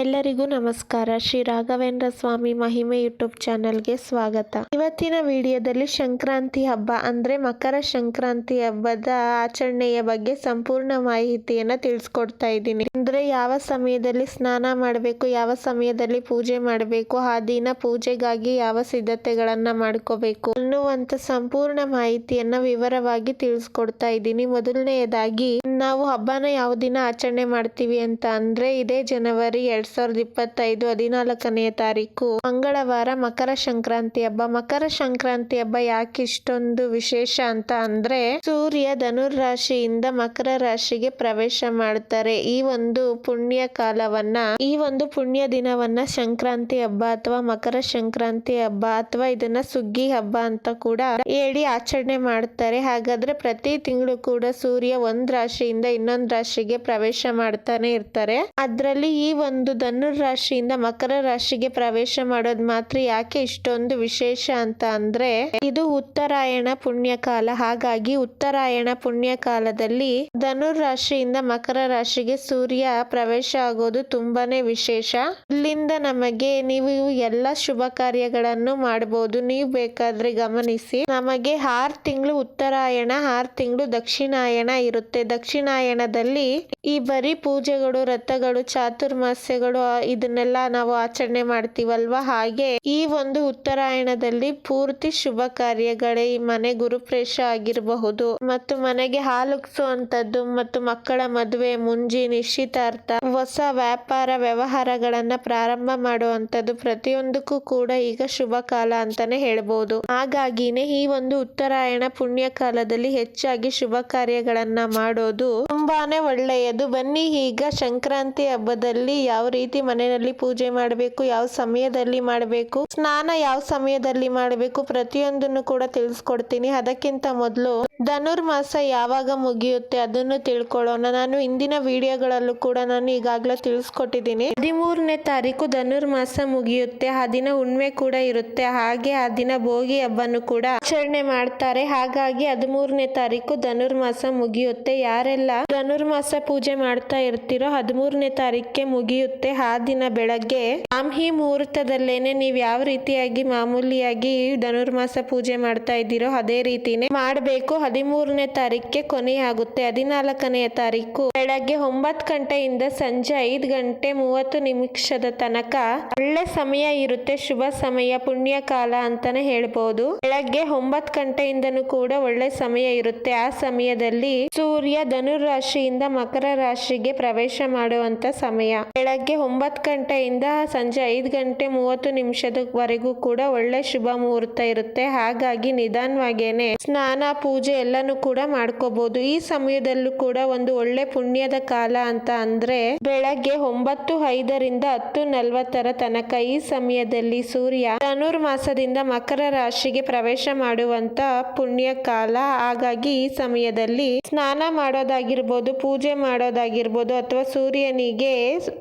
ಎಲ್ಲರಿಗೂ ನಮಸ್ಕಾರ. ಶ್ರೀ ರಾಘವೇಂದ್ರ ಸ್ವಾಮಿ ಮಹಿಮೆ ಯೂಟ್ಯೂಬ್ ಚಾನಲ್ಗೆ ಸ್ವಾಗತ. ಇವತ್ತಿನ ವಿಡಿಯೋದಲ್ಲಿ ಸಂಕ್ರಾಂತಿ ಹಬ್ಬ ಅಂದ್ರೆ ಮಕರ ಸಂಕ್ರಾಂತಿ ಹಬ್ಬದ ಆಚರಣೆಯ ಬಗ್ಗೆ ಸಂಪೂರ್ಣ ಮಾಹಿತಿಯನ್ನ ತಿಳಿಸ್ಕೊಡ್ತಾ ಇದ್ದೀನಿ. ಅಂದ್ರೆ ಯಾವ ಸಮಯದಲ್ಲಿ ಸ್ನಾನ ಮಾಡಬೇಕು, ಯಾವ ಸಮಯದಲ್ಲಿ ಪೂಜೆ ಮಾಡಬೇಕು, ಆ ದಿನ ಪೂಜೆಗಾಗಿ ಯಾವ ಸಿದ್ಧತೆಗಳನ್ನ ಮಾಡ್ಕೋಬೇಕು ಅನ್ನುವಂಥ ಸಂಪೂರ್ಣ ಮಾಹಿತಿಯನ್ನ ವಿವರವಾಗಿ ತಿಳಿಸ್ಕೊಡ್ತಾ ಇದ್ದೀನಿ. ಮೊದಲನೆಯದಾಗಿ, ನಾವು ಹಬ್ಬನ ಯಾವ ದಿನ ಆಚರಣೆ ಮಾಡ್ತೀವಿ ಅಂತ ಅಂದ್ರೆ ಇದೇ ಜನವರಿ ಎರಡ್ ಸಾವಿರದ ಇಪ್ಪತ್ತೈದು ಹದಿನಾಲ್ಕನೆಯ ತಾರೀಕು ಮಂಗಳವಾರ ಮಕರ ಸಂಕ್ರಾಂತಿ ಹಬ್ಬ. ಮಕರ ಸಂಕ್ರಾಂತಿ ಹಬ್ಬ ಯಾಕೆ ಇಷ್ಟೊಂದು ವಿಶೇಷ ಅಂತ ಅಂದ್ರೆ ಸೂರ್ಯ ಧನುರ್ ರಾಶಿಯಿಂದ ಮಕರ ರಾಶಿಗೆ ಪ್ರವೇಶ ಮಾಡ್ತಾರೆ. ಈ ಒಂದು ಪುಣ್ಯ ಕಾಲವನ್ನ, ಈ ಒಂದು ಪುಣ್ಯ ದಿನವನ್ನ ಸಂಕ್ರಾಂತಿ ಹಬ್ಬ ಅಥವಾ ಮಕರ ಸಂಕ್ರಾಂತಿ ಹಬ್ಬ ಅಥವಾ ಇದನ್ನ ಸುಗ್ಗಿ ಹಬ್ಬ ಅಂತ ಕೂಡ ಹೇಳಿ ಆಚರಣೆ ಮಾಡ್ತಾರೆ. ಹಾಗಾದ್ರೆ ಪ್ರತಿ ತಿಂಗಳು ಕೂಡ ಸೂರ್ಯ ಒಂದ್ ರಾಶಿಯಿಂದ ಇನ್ನೊಂದ್ ರಾಶಿಗೆ ಪ್ರವೇಶ ಮಾಡ್ತಾನೆ ಇರ್ತಾರೆ. ಅದ್ರಲ್ಲಿ ಈ ಒಂದು ಧನುರ್ ರಾಶಿಯಿಂದ ಮಕರ ರಾಶಿಗೆ ಪ್ರವೇಶ ಮಾಡೋದ್ ಮಾತ್ರ ಯಾಕೆ ಇಷ್ಟೊಂದು ವಿಶೇಷ ಅಂತ ಅಂದ್ರೆ ಇದು ಉತ್ತರಾಯಣ ಪುಣ್ಯ ಕಾಲ ಹಾಗಾಗಿ ಉತ್ತರಾಯಣ ಪುಣ್ಯ ಕಾಲದಲ್ಲಿ ಧನುರ್ ರಾಶಿಯಿಂದ ಮಕರ ರಾಶಿಗೆ ಸೂರ್ಯ ಪ್ರವೇಶ ಆಗೋದು ತುಂಬಾನೇ ವಿಶೇಷ. ಇಲ್ಲಿಂದ ನಮಗೆ ನೀವು ಎಲ್ಲ ಶುಭ ಕಾರ್ಯಗಳನ್ನು ಮಾಡಬಹುದು ನೀವು ಬೇಕಾದ್ರೆ ಗಮನಿಸಿ, ನಮಗೆ ಆರ್ ತಿಂಗಳು ಉತ್ತರಾಯಣ, ಆರ್ ತಿಂಗಳು ದಕ್ಷಿಣಾಯಣ ಇರುತ್ತೆ. ದಕ್ಷಿಣಾಯಣದಲ್ಲಿ ಈ ಬರೀ ಪೂಜೆಗಳು ರಥಗಳು ಚಾತುರ್ಮಾಸ್ಯಗಳು ಆ, ಇದನ್ನೆಲ್ಲ ನಾವು ಆಚರಣೆ ಮಾಡ್ತೀವಲ್ವ? ಹಾಗೆ ಈ ಒಂದು ಉತ್ತರಾಯಣದಲ್ಲಿ ಪೂರ್ತಿ ಶುಭ ಕಾರ್ಯಗಳೇ ಈ ಮನೆ ಗುರುಪ್ರೇಷ ಆಗಿರಬಹುದು. ಮತ್ತು ಮನೆಗೆ ಹಾಲುಕ್ಸುವಂತದ್ದು ಮತ್ತು ಮಕ್ಕಳ ಮದುವೆ ಮುಂಜಿ ನಿಶ್ಚಿತಾರ್ಥ ಹೊಸ ವ್ಯಾಪಾರ ವ್ಯವಹಾರಗಳನ್ನ ಪ್ರಾರಂಭ ಮಾಡುವಂತದ್ದು ಪ್ರತಿಯೊಂದಕ್ಕೂ ಕೂಡ ಈಗ ಶುಭ ಕಾಲ ಅಂತಾನೆ ಹೇಳ್ಬೋದು. ಹಾಗಾಗಿನೇ ಈ ಒಂದು ಉತ್ತರಾಯಣ ಪುಣ್ಯ ಕಾಲದಲ್ಲಿ ಹೆಚ್ಚಾಗಿ ಶುಭ ಕಾರ್ಯಗಳನ್ನ ಮಾಡೋದು ತುಂಬಾನೇ ಒಳ್ಳೆಯದು. ಬನ್ನಿ ಈಗ ಸಂಕ್ರಾಂತಿ ಹಬ್ಬದಲ್ಲಿ ಯಾವ ರೀತಿ ಮನೆಯಲ್ಲಿ ಪೂಜೆ ಮಾಡಬೇಕು, ಯಾವ ಸಮಯದಲ್ಲಿ ಮಾಡಬೇಕು, ಸ್ನಾನ ಯಾವ ಸಮಯದಲ್ಲಿ ಮಾಡಬೇಕು ಪ್ರತಿಯೊಂದನ್ನು ಕೂಡ ತಿಳಿಸ್ಕೊಡ್ತೀನಿ. ಅದಕ್ಕಿಂತ ಮೊದಲು ಧನುರ್ಮಾಸ ಯಾವಾಗ ಮುಗಿಯುತ್ತೆ ಅದನ್ನು ತಿಳ್ಕೊಳ್ಳೋಣ. ನಾನು ಇಂದಿನ ವಿಡಿಯೋಗಳಲ್ಲೂ ಕೂಡ ನಾನು ಈಗಾಗಲೇ ತಿಳಿಸ್ಕೊಟ್ಟಿದ್ದೀನಿ. ಹದಿಮೂರನೇ ತಾರೀಕು ಧನುರ್ಮಾಸ ಮುಗಿಯುತ್ತೆ, ಆ ದಿನ ಉಣ್ಮೆ ಕೂಡ ಇರುತ್ತೆ. ಹಾಗೆ ಆ ದಿನ ಭೋಗಿ ಹಬ್ಬನು ಕೂಡ ಆಚರಣೆ ಮಾಡ್ತಾರೆ. ಹಾಗಾಗಿ ಹದಿಮೂರನೇ ತಾರೀಕು ಧನುರ್ಮಾಸ ಮುಗಿಯುತ್ತೆ. ಯಾರೆಲ್ಲ ಧನುರ್ಮಾಸ ಪೂಜೆ ಮಾಡ್ತಾ ಇರ್ತೀರೋ ಹದಿಮೂರನೇ ತಾರೀಕಿಗೆ ಮುಗಿಯುತ್ತೆ. ಆ ದಿನ ಬೆಳಗ್ಗೆ ಬ್ರಾಹ್ಮಿ ಮುಹೂರ್ತದಲ್ಲೇನೆ ನೀವು ಯಾವ ರೀತಿಯಾಗಿ ಮಾಮೂಲಿಯಾಗಿ ಧನುರ್ಮಾಸ ಪೂಜೆ ಮಾಡ್ತಾ ಇದ್ದೀರೋ ಅದೇ ರೀತಿನೇ ಮಾಡಬೇಕು. ಹದಿಮೂರನೇ ತಾರೀಕಿಗೆ ಕೊನೆಯಾಗುತ್ತೆ. ಹದಿನಾಲ್ಕನೆಯ ತಾರೀಕು ಬೆಳಗ್ಗೆ ಒಂಬತ್ತು ಗಂಟೆಯಿಂದ ಸಂಜೆ ಐದು ಗಂಟೆ ಮೂವತ್ತು ನಿಮಿಷದ ತನಕ ಒಳ್ಳೆ ಸಮಯ ಇರುತ್ತೆ. ಶುಭ ಸಮಯ, ಪುಣ್ಯ ಕಾಲ ಅಂತಾನೆ ಹೇಳ್ಬೋದು. ಬೆಳಗ್ಗೆ ಒಂಬತ್ತು ಗಂಟೆಯಿಂದನೂ ಕೂಡ ಒಳ್ಳೆ ಸಮಯ ಇರುತ್ತೆ. ಆ ಸಮಯದಲ್ಲಿ ಸೂರ್ಯ ಧನುರ್ ರಾಶಿಯಿಂದ ಮಕರ ರಾಶಿಗೆ ಪ್ರವೇಶ ಮಾಡುವಂತ ಸಮಯ. ಬೆಳಗ್ಗೆ ಒಂಬತ್ತು ಗಂಟೆಯಿಂದ ಸಂಜೆ ಐದು ಗಂಟೆ ಮೂವತ್ತು ನಿಮಿಷದವರೆಗೂ ಕೂಡ ಒಳ್ಳೆ ಶುಭ ಮುಹೂರ್ತ ಇರುತ್ತೆ. ಹಾಗಾಗಿ ನಿಧಾನವಾಗೇನೆ ಸ್ನಾನ, ಪೂಜೆ ಎಲ್ಲಾನು ಕೂಡ ಮಾಡ್ಕೋಬಹುದು ಈ ಸಮಯದಲ್ಲೂ ಕೂಡ ಒಂದು ಒಳ್ಳೆ ಪುಣ್ಯದ ಕಾಲ ಅಂತ ಅಂದ್ರೆ ಬೆಳಗ್ಗೆ ಒಂಬತ್ತು ಐದರಿಂದ ಹತ್ತು ನಲ್ವತ್ತರ ತನಕ ಈ ಸಮಯದಲ್ಲಿ ಸೂರ್ಯ ಧನುರ್ಮಾಸದಿಂದ ಮಕರ ರಾಶಿಗೆ ಪ್ರವೇಶ ಮಾಡುವಂತ ಪುಣ್ಯ ಕಾಲ. ಹಾಗಾಗಿ ಈ ಸಮಯದಲ್ಲಿ ಸ್ನಾನ ಮಾಡೋದಾಗಿರ್ಬೋದು, ಪೂಜೆ ಮಾಡೋದಾಗಿರ್ಬೋದು ಅಥವಾ ಸೂರ್ಯನಿಗೆ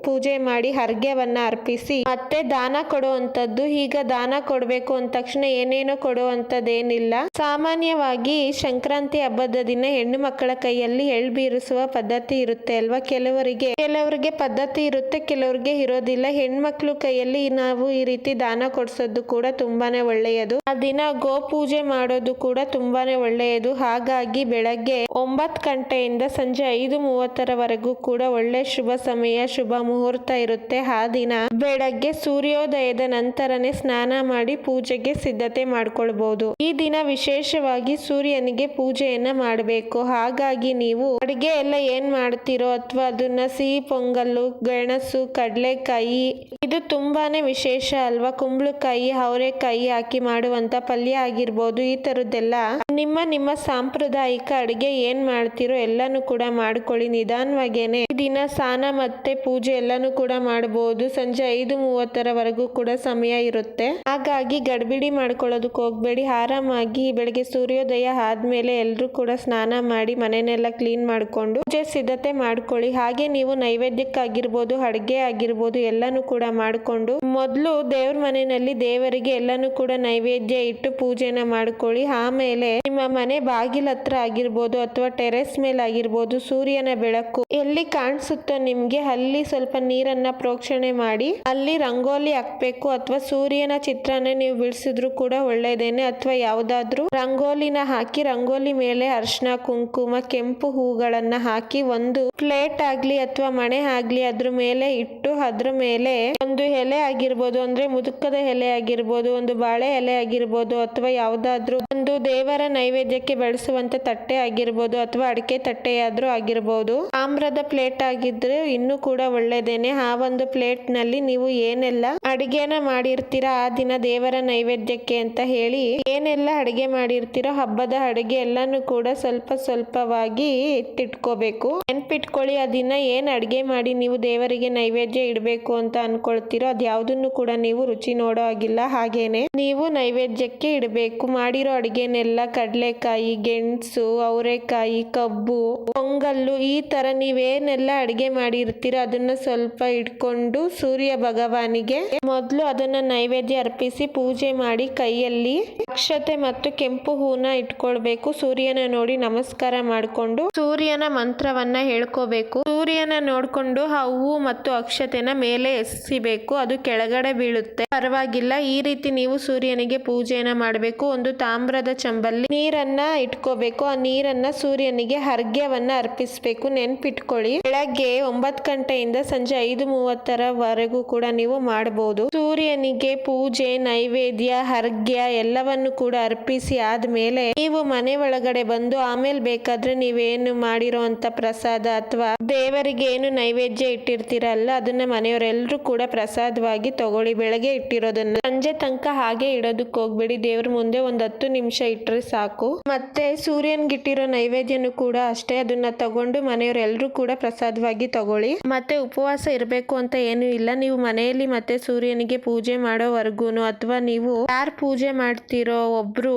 ಪೂಜೆ ಮಾಡಿ ಹರ್ಗೆವನ್ನ ಅರ್ಪಿಸಿ, ಮತ್ತೆ ದಾನ ಕೊಡುವಂತದ್ದು ಈಗ ದಾನ ಕೊಡಬೇಕು ಅಂದ ತಕ್ಷಣ ಏನೇನೋ ಕೊಡುವಂತದ್ದೇನಿಲ್ಲ ಸಾಮಾನ್ಯವಾಗಿ ಸಂಕ್ರಾಂತಿ ಹಬ್ಬದ ದಿನ ಹೆಣ್ಣು ಮಕ್ಕಳ ಕೈಯಲ್ಲಿ ಎಳ್ ಬೀರಿಸುವ ಪದ್ಧತಿ ಇರುತ್ತೆ ಅಲ್ವಾ? ಕೆಲವರಿಗೆ ಕೆಲವರಿಗೆ ಪದ್ಧತಿ ಇರುತ್ತೆ, ಕೆಲವರಿಗೆ ಇರೋದಿಲ್ಲ. ಹೆಣ್ಮಕ್ಳು ಕೈಯಲ್ಲಿ ನಾವು ಈ ರೀತಿ ದಾನ ಕೊಡ್ಸೋದು ಕೂಡ ತುಂಬಾನೇ ಒಳ್ಳೆಯದು. ಆ ದಿನ ಗೋ ಪೂಜೆ ಮಾಡೋದು ಕೂಡ ತುಂಬಾನೇ ಒಳ್ಳೆಯದು. ಹಾಗಾಗಿ ಬೆಳಗ್ಗೆ ಒಂಬತ್ತು ಗಂಟೆಯಿಂದ ಸಂಜೆ ಐದು ಮೂವತ್ತರವರೆಗೂ ಕೂಡ ಒಳ್ಳೆ ಶುಭ ಸಮಯ, ಶುಭ ಮುಹೂರ್ತ ಇರುತ್ತೆ. ಆ ದಿನ ಬೆಳಗ್ಗೆ ಸೂರ್ಯೋದಯದ ನಂತರನೇ ಸ್ನಾನ ಮಾಡಿ ಪೂಜೆಗೆ ಸಿದ್ಧತೆ ಮಾಡ್ಕೊಳ್ಬಹುದು ಈ ದಿನ ವಿಶೇಷವಾಗಿ ಸೂರ್ಯನಿಗೆ ಪೂಜೆಯನ್ನ ಮಾಡಬೇಕು. ಹಾಗಾಗಿ ನೀವು ಅಡಿಗೆ ಎಲ್ಲ ಏನ್ ಮಾಡ್ತೀರೋ ಅಥವಾ ಅದನ್ನ ಸಿಹಿ ಪೊಂಗಲ್ಲು, ಗೆಣಸು, ಕಡಲೆಕಾಯಿ, ಇದು ತುಂಬಾನೇ ವಿಶೇಷ ಅಲ್ವಾ? ಕುಂಬಳಕಾಯಿ, ಅವರೆಕಾಯಿ ಹಾಕಿ ಮಾಡುವಂತ ಪಲ್ಯ ಆಗಿರ್ಬೋದು, ಈ ತರದ್ದೆಲ್ಲ ನಿಮ್ಮ ನಿಮ್ಮ ಸಾಂಪ್ರದಾಯಿಕ ಅಡಿಗೆ ಏನ್ ಮಾಡ್ತೀರೋ ಎಲ್ಲಾನು ಕೂಡ ಮಾಡ್ಕೊಳ್ಳಿ. ನಿಧಾನವಾಗೇನೆ ದಿನ ಸ್ನಾನ ಮತ್ತೆ ಪೂಜೆ ಎಲ್ಲಾನು ಕೂಡ ಮಾಡಬಹುದು ಸಂಜೆ ಐದು ಮೂವತ್ತರವರೆಗೂ ಕೂಡ ಸಮಯ ಇರುತ್ತೆ. ಹಾಗಾಗಿ ಗಡ್ಬಿಡಿ ಮಾಡ್ಕೊಳ್ಳೋದಕ್ಕೆ ಹೋಗ್ಬೇಡಿ. ಆರಾಮಾಗಿ ಬೆಳಗ್ಗೆ ಸೂರ್ಯೋದಯ ಆದ್ಮೇಲೆ ಎಲ್ಲರೂ ಕೂಡ ಸ್ನಾನ ಮಾಡಿ ಮನೆನೆಲ್ಲ ಕ್ಲೀನ್ ಮಾಡ್ಕೊಂಡು ಪೂಜೆ ಸಿದ್ಧತೆ ಮಾಡ್ಕೊಳ್ಳಿ. ಹಾಗೆ ನೀವು ನೈವೇದ್ಯಕ್ಕಾಗಿರ್ಬೋದು, ಅಡುಗೆ ಆಗಿರ್ಬೋದು ಎಲ್ಲಾನು ಕೂಡ ಮಾಡ್ಕೊಂಡು ಮೊದಲು ದೇವ್ರ ಮನೆಯಲ್ಲಿ ದೇವರಿಗೆ ಎಲ್ಲಾನು ಕೂಡ ನೈವೇದ್ಯ ಇಟ್ಟು ಪೂಜೆನ ಮಾಡ್ಕೊಳ್ಳಿ. ಆಮೇಲೆ ನಿಮ್ಮ ಮನೆ ಬಾಗಿಲ ಹತ್ರ ಆಗಿರ್ಬೋದು ಅಥವಾ ಟೆರೆಸ್ ಮೇಲೆ ಆಗಿರ್ಬೋದು ಸೂರ್ಯನ ಬೆಳಕು ಎಲ್ಲಿ ಕಾಣಿಸುತ್ತೋ ನಿಮ್ಗೆ ಅಲ್ಲಿ ಸ್ವಲ್ಪ ನೀರನ್ನ ಪ್ರೋಕ್ಷಣೆ ಮಾಡಿ, ಅಲ್ಲಿ ರಂಗೋಲಿ ಹಾಕ್ಬೇಕು ಅಥವಾ ಸೂರ್ಯನ ಚಿತ್ರನ ನೀವು ಬಿಡಿಸಿದ್ರು ಕೂಡ ಒಳ್ಳೇದೇನೆ ಅಥವಾ ಯಾವ್ದಾದ್ರು ರಂಗೋಲಿನ ಹಾಕಿ, ರಂಗೋಲಿ ಮೇಲೆ ಅರ್ಶನ ಕುಂಕುಮ, ಕೆಂಪು ಹೂಗಳನ್ನ ಹಾಕಿ, ಒಂದು ಪ್ಲೇಟ್ ಆಗ್ಲಿ ಅಥವಾ ಮಣೆ ಆಗ್ಲಿ ಅದ್ರ ಮೇಲೆ ಇಟ್ಟು, ಅದ್ರ ಮೇಲೆ ಒಂದು ಎಲೆ ಆಗಿರ್ಬೋದು, ಅಂದ್ರೆ ಮುದುಕದ ಎಲೆ ಆಗಿರ್ಬೋದು, ಒಂದು ಬಾಳೆ ಎಲೆ ಆಗಿರ್ಬೋದು, ಅಥವಾ ಯಾವ್ದಾದ್ರು ಒಂದು ದೇವರ ನೈವೇದ್ಯಕ್ಕೆ ಬಳಸುವಂತ ತಟ್ಟೆ ಆಗಿರ್ಬೋದು, ಅಥವಾ ಅಡಿಕೆ ತಟ್ಟೆಯಾದ್ರೂ ಆಗಿರ್ಬೋದು, ತಾಮ್ರದ ಪ್ಲೇಟ್ ಆಗಿದ್ರೆ ಇನ್ನೂ ಕೂಡ ಒಳ್ಳೇದೇನೆ ಆ ಒಂದು ಪ್ಲೇಟ್ನಲ್ಲಿ ನೀವು ಏನೆಲ್ಲ ಅಡಿಗೆನ ಮಾಡಿರ್ತೀರಾ ಆ ದಿನ ದೇವರ ನೈವೇದ್ಯಕ್ಕೆ ಅಂತ ಹೇಳಿ ಏನೆಲ್ಲ ಅಡಿಗೆ ಮಾಡಿರ್ತೀರೋ ಹಬ್ಬದ ಅಡಿಗೆ ಎಲ್ಲಾನು ಕೂಡ ಸ್ವಲ್ಪ ಸ್ವಲ್ಪವಾಗಿ ಎತ್ತಿಟ್ಕೋಬೇಕು ನೆನ್ಪಿಟ್ಕೊಳ್ಳಿ, ಆ ದಿನ ಏನ್ ಅಡಿಗೆ ಮಾಡಿ ನೀವು ದೇವರಿಗೆ ನೈವೇದ್ಯ ಇಡಬೇಕು ಅಂತ ಅನ್ಕೊಳ್ತೀರೋ ಅದ್ ಯಾವ್ದನ್ನು ಕೂಡ ನೀವು ರುಚಿ ನೋಡೋ ಆಗಿಲ್ಲ ಹಾಗೇನೆ ನೀವು ನೈವೇದ್ಯಕ್ಕೆ ಇಡಬೇಕು. ಮಾಡಿರೋ ಅಡಿಗೆನೆಲ್ಲ ಕಡಲೆಕಾಯಿ, ಗೆಣಸು, ಅವರೆಕಾಯಿ, ಕಬ್ಬು, ಪೊಂಗಲ್ಲು ಈ ತರ ನೀವೇನೆಲ್ಲ ಅಡಿಗೆ ಮಾಡಿರ್ತೀರ ಅದನ್ನ ಸ್ವಲ್ಪ ಇಟ್ಕೊಂಡು ಸೂರ್ಯ ಭಗವಾನಿಗೆ ಮೊದಲು ಅದನ್ನ ನೈವೇದ್ಯ ಅರ್ಪಿಸಿ ಪೂಜೆ ಮಾಡಿ ಕೈಯಲ್ಲಿ ಅಕ್ಷತೆ ಮತ್ತು ಕೆಂಪು ಹೂನ ಇಟ್ಕೊಳ್ಬೇಕು. ಸೂರ್ಯನ ನೋಡಿ ನಮಸ್ಕಾರ ಮಾಡಿಕೊಂಡು ಸೂರ್ಯನ ಮಂತ್ರವನ್ನ ಹೇಳ್ಕೋಬೇಕು. ಸೂರ್ಯನ ನೋಡಿಕೊಂಡು ಹೂವು ಮತ್ತು ಅಕ್ಷತೆನ ಮೇಲೆ ಎಸಿಬೇಕು ಅದು ಕೆಳಗಡೆ ಬೀಳುತ್ತೆ. ಪರವಾಗಿಲ್ಲ, ಈ ರೀತಿ ನೀವು ಸೂರ್ಯನಿಗೆ ಪೂಜೆಯನ್ನ ಮಾಡಬೇಕು. ಒಂದು ತಾಮ್ರದ ಚಂಬಲ್ಲಿ ನೀರನ್ನ ಇಟ್ಕೋಬೇಕು. ಆ ನೀರನ್ನ ಸೂರ್ಯನಿಗೆ ಹರ್ಗ್ಯವನ್ನ ಅರ್ಪಿಸಬೇಕು. ನೆನ್ಪಿಟ್ಕೊಳ್ಳಿ. ಬೆಳಗ್ಗೆ ಒಂಬತ್ತು ಗಂಟೆಯಿಂದ ಸಂಜೆ ಐದು ಮೂವತ್ತರವರೆಗೂ ಕೂಡ ನೀವು ಮಾಡಬಹುದು ಸೂರ್ಯನಿಗೆ ಪೂಜೆ, ನೈವೇದ್ಯ ಹರ್ಗ್ಯ ಎಲ್ಲವನ್ನು ಕೂಡ ಅರ್ಪಿಸಿ ಆದ್ಮೇಲೆ ನೀವು ಮನೆ ಒಳಗಡೆ ಬಂದು ಆಮೇಲೆ ಬೇಕಾದ್ರೆ ನೀವೇನು ಮಾಡಿರೋ ಅಂತ ಪ್ರಸಾದ ಅಥವಾ ದೇವರಿಗೆ ಏನು ನೈವೇದ್ಯ ಇಟ್ಟಿರ್ತೀರಲ್ಲ, ಅದನ್ನ ಮನೆಯವರೆಲ್ಲರೂ ಕೂಡ ಪ್ರಸಾದವಾಗಿ ತಗೊಳ್ಳಿ. ಬೆಳಗ್ಗೆ ಇಟ್ಟಿರೋದನ್ನ ಸಂಜೆ ತನಕ ಹಾಗೆ ಇಡೋದಕ್ಕೆ ಹೋಗ್ಬೇಡಿ. ದೇವ್ರ ಮುಂದೆ ಒಂದ್ ಹತ್ತು ನಿಮಿಷ ಇಟ್ಟರೆ ಸಾಕು. ಮತ್ತೆ ಸೂರ್ಯನ್ಗಿಟ್ಟಿರೋ ನೈವೇದ್ಯನು ಕೂಡ ಅಷ್ಟೇ. ಅದನ್ನ ತಗೊಂಡು ಮನೆಯವರೆಲ್ಲರೂ ಕೂಡ ಪ್ರಸಾದವಾಗಿ ತಗೊಳ್ಳಿ. ಮತ್ತೆ ಉಪವಾಸ ಇರಬೇಕು ಅಂತ ಏನು ಇಲ್ಲ. ನೀವು ಮನೆಯಲ್ಲಿ ಮತ್ತೆ ಸೂರ್ಯನಿಗೆ ಪೂಜೆ ಮಾಡೋವರೆಗೂನು ಅಥವಾ ನೀವು ಯಾರು ಪೂಜೆ ಮಾಡ್ತಿರೋ ಒಬ್ರು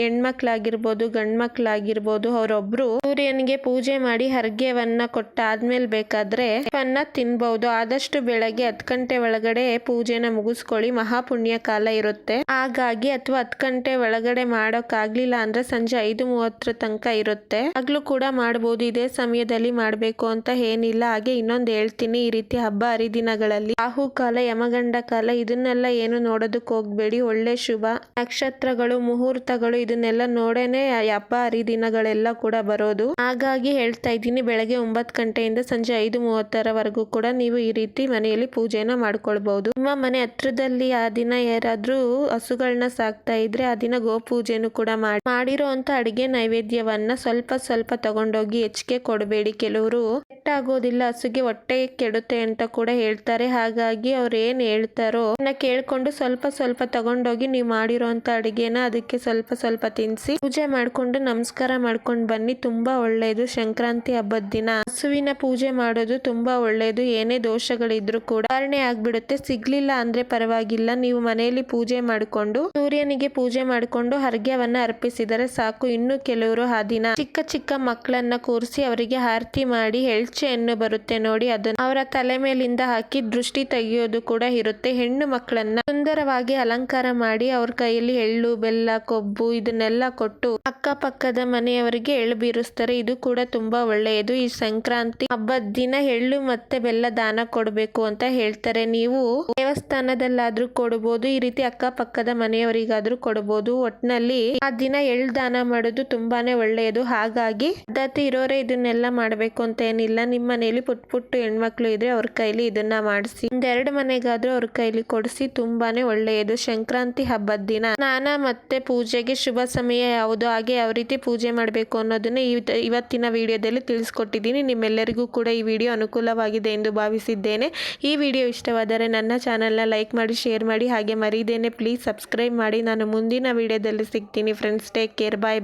ಹೆಣ್ಮಕ್ಳಾಗಿರ್ಬೋದು, ಗಂಡ್ಮಕ್ಳಾಗಿರ್ಬೋದು, ಅವರೊಬ್ರು ಸೂರ್ಯನಿಗೆ ಪೂಜೆ ಮಾಡಿ ಹರ್ಗೆವನ್ನ ಕೊಟ್ಟಾದ್ಮೇಲೆ ಬೇಕಾದ್ರೆ ಅನ್ನ ತಿನ್ಬಹುದು ಆದಷ್ಟು ಬೆಳಗ್ಗೆ ಹತ್ತು ಗಂಟೆ ಒಳಗಡೆ ಪೂಜೆನ ಮುಗಿಸ್ಕೊಳ್ಳಿ. ಮಹಾಪುಣ್ಯ ಕಾಲ ಇರುತ್ತೆ. ಹಾಗಾಗಿ ಅಥವಾ ಹತ್ತು ಗಂಟೆ ಒಳಗಡೆ ಮಾಡೋಕ್ ಆಗ್ಲಿಲ್ಲ ಅಂದ್ರೆ ಸಂಜೆ ಐದು ಮೂವತ್ತರ ತನಕ ಇರುತ್ತೆ. ಆಗ್ಲೂ ಕೂಡ ಮಾಡಬಹುದು ಇದೇ ಸಮಯದಲ್ಲಿ ಮಾಡ್ಬೇಕು ಅಂತ ಏನಿಲ್ಲ. ಹಾಗೆ ಇನ್ನೊಂದು ಹೇಳ್ತೀನಿ. ಈ ರೀತಿ ಹಬ್ಬ ಹರಿದಿನಗಳಲ್ಲಿ ರಾಹು ಕಾಲ, ಯಮಗಂಡ ಕಾಲ, ಇದನ್ನೆಲ್ಲ ಏನು ನೋಡೋದಕ್ಕೆ ಹೋಗ್ಬೇಡಿ. ಒಳ್ಳೆ ಶುಭ. ನಕ್ಷತ್ರಗಳು, ಮುಹೂರ್ತಗಳು, ಇದನ್ನೆಲ್ಲ ನೋಡೇನೆ ಹಬ್ಬ ಹರಿದಿನಗಳೆಲ್ಲ ಕೂಡ ಬರೋದು. ಹಾಗಾಗಿ ಹೇಳ್ತಾ ಇದ್ದೀನಿ. ಬೆಳಗ್ಗೆ ಒಂಬತ್ತು ಗಂಟೆಯಿಂದ ಸಂಜೆ ಐದು ಮೂವತ್ತರವರೆಗೂ ಕೂಡ ನೀವು ಈ ರೀತಿ ಮನೆಯಲ್ಲಿ ಪೂಜೆನ ಮಾಡ್ಕೊಳ್ಬಹುದು. ನಿಮ್ಮ ಮನೆ ಹತ್ರದಲ್ಲಿ ಆ ದಿನ ಯಾರಾದ್ರೂ ಹಸುಗಳನ್ನ ಸಾಕ್ತಾ ಇದ್ರೆ ಆ ದಿನ ಗೋ ಪೂಜೆನು ಕೂಡ ಮಾಡಿ ಮಾಡಿರೋ ಅಂತ ಅಡಿಗೆ ನೈವೇದ್ಯವನ್ನ ಸ್ವಲ್ಪ ಸ್ವಲ್ಪ ತಗೊಂಡೋಗಿ ಹೆಚ್ಚಿಗೆ ಕೊಡಬೇಡಿ. ಕೆಲವರು ಆಗೋದಿಲ್ಲ ಹಸುಗೆ ಹೊಟ್ಟೆ ಕೆಡುತ್ತೆ ಅಂತ ಕೂಡ ಹೇಳ್ತಾರೆ. ಹಾಗಾಗಿ ಅವ್ರು ಏನ್ ಹೇಳ್ತಾರೋ ಅದನ್ನ ಕೇಳ್ಕೊಂಡು ಸ್ವಲ್ಪ ಸ್ವಲ್ಪ ತಗೊಂಡೋಗಿ ನೀವು ಮಾಡಿರೋಂತ ಅಡಿಗೆನ ಅದಕ್ಕೆ ಸ್ವಲ್ಪ ಸ್ವಲ್ಪ ತಿನ್ಸಿ ಪೂಜೆ ಮಾಡ್ಕೊಂಡು ನಮಸ್ಕಾರ ಮಾಡ್ಕೊಂಡು ಬನ್ನಿ. ತುಂಬಾ ಒಳ್ಳೇದು. ಸಂಕ್ರಾಂತಿ ಹಬ್ಬದ ದಿನ ಹಸುವಿನ ಪೂಜೆ ಮಾಡೋದು ತುಂಬಾ ಒಳ್ಳೇದು. ಏನೇ ದೋಷಗಳಿದ್ರು ಕೂಡ ಕಾರಣೆ ಆಗ್ಬಿಡುತ್ತೆ. ಸಿಗ್ಲಿಲ್ಲ ಅಂದ್ರೆ ಪರವಾಗಿಲ್ಲ. ನೀವು ಮನೆಯಲ್ಲಿ ಪೂಜೆ ಮಾಡಿಕೊಂಡು ಸೂರ್ಯನಿಗೆ ಪೂಜೆ ಮಾಡಿಕೊಂಡು ಹರ್ಗ್ಯವನ್ನ ಅರ್ಪಿಸಿದರೆ ಸಾಕು. ಇನ್ನು ಕೆಲವರು ಆ ದಿನ ಚಿಕ್ಕ ಚಿಕ್ಕ ಮಕ್ಕಳನ್ನ ಕೂರಿಸಿ ಅವರಿಗೆ ಆರತಿ ಮಾಡಿ ಎಳ್ಚೆಯನ್ನು ಬರುತ್ತೆ ನೋಡಿ ಅದನ್ನ ಅವರ ತಲೆ ಮೇಲಿಂದ ಹಾಕಿ ದೃಷ್ಟಿ ತೆಗೆಯೋದು ಕೂಡ ಇರುತ್ತೆ. ಹೆಣ್ಣು ಮಕ್ಕಳನ್ನ ಸುಂದರವಾಗಿ ಅಲಂಕಾರ ಮಾಡಿ ಅವ್ರ ಕೈಯಲ್ಲಿ ಎಳ್ಳು, ಬೆಲ್ಲ, ಕೊಬ್ಬು ಇದನ್ನೆಲ್ಲ ಕೊಟ್ಟು ಅಕ್ಕಪಕ್ಕದ ಮನೆಯವರಿಗೆ ಎಳ್ಳು ಬೀರಿಸ್ತಾರೆ. ಇದು ಕೂಡ ತುಂಬಾ ಒಳ್ಳೆಯದು. ಈ ಸಂಕ್ರಾಂತಿ ಹಬ್ಬದ ದಿನ ಎಳ್ಳು ಮತ್ತೆ ಬೆಲ್ಲ ದಾನ ಕೊಡಬೇಕು ಅಂತ ಹೇಳ್ತಾರೆ. ನೀವು ದೇವಸ್ಥಾನದಲ್ಲಾದ್ರೂ ಕೊಡಬಹುದು ಈ ರೀತಿ ಅಕ್ಕಪಕ್ಕದ ಮನೆಯವರಿಗಾದ್ರೂ ಕೊಡಬಹುದು ಒಟ್ನಲ್ಲಿ ಆ ದಿನ ಎಳ್ಳು ದಾನ ಮಾಡೋದು ತುಂಬಾನೇ ಒಳ್ಳೆಯದು. ಹಾಗಾಗಿ ಪದ್ಧತಿ ಇರೋರೇ ಇದನ್ನೆಲ್ಲ ಮಾಡಬೇಕು ಅಂತ ಏನಿಲ್ಲ. ನಿಮ್ಮ ಮನೆಯಲ್ಲಿ ಪುಟ್ ಪುಟ್ಟು ಹೆಣ್ಮಕ್ಳು ಇದ್ರೆ ಅವ್ರ ಕೈಲಿ ಇದನ್ನ ಮಾಡಿಸಿ, ಒಂದೆರಡು ಮನೆಗಾದ್ರೂ ಅವ್ರ ಕೈಲಿ ಕೊಡಿಸಿ ತುಂಬಾನೇ ಒಳ್ಳೆಯದು. ಸಂಕ್ರಾಂತಿ ಹಬ್ಬದ ದಿನ ಸ್ನಾನ ಮತ್ತೆ ಪೂಜೆಗೆ ಶುಭ ಸಮಯ ಯಾವುದು? ಹಾಗೆ ಯಾವ ರೀತಿ ಪೂಜೆ ಮಾಡಬೇಕು ಅನ್ನೋದನ್ನ ಇವತ್- ಇವತ್ತಿನ ವಿಡಿಯೋದಲ್ಲಿ ತಿಳಿಸ್ಕೊಟ್ಟಿದ್ದೀನಿ. ನಿಮ್ಮೆಲ್ಲರಿಗೂ ಕೂಡ ಈ ವಿಡಿಯೋ ಅನುಕೂಲವಾಗಿದೆ ಎಂದು ಭಾವಿಸಿದ್ದೇನೆ. ಈ ವಿಡಿಯೋ ಇಷ್ಟವಾದರೆ ನನ್ನ ಚಾನೆಲ್ನ ಲೈಕ್ ಮಾಡಿ, ಶೇರ್ ಮಾಡಿ, ಹಾಗೆ ಮರೀದೇನೆ ಪ್ಲೀಸ್ ಸಬ್ಸ್ಕ್ರೈಬ್ ಮಾಡಿ. ನಾನು ಮುಂದಿನ ವಿಡಿಯೋದಲ್ಲಿ ಸಿಗ್ತೀನಿ. Friends, take care. Bye bye.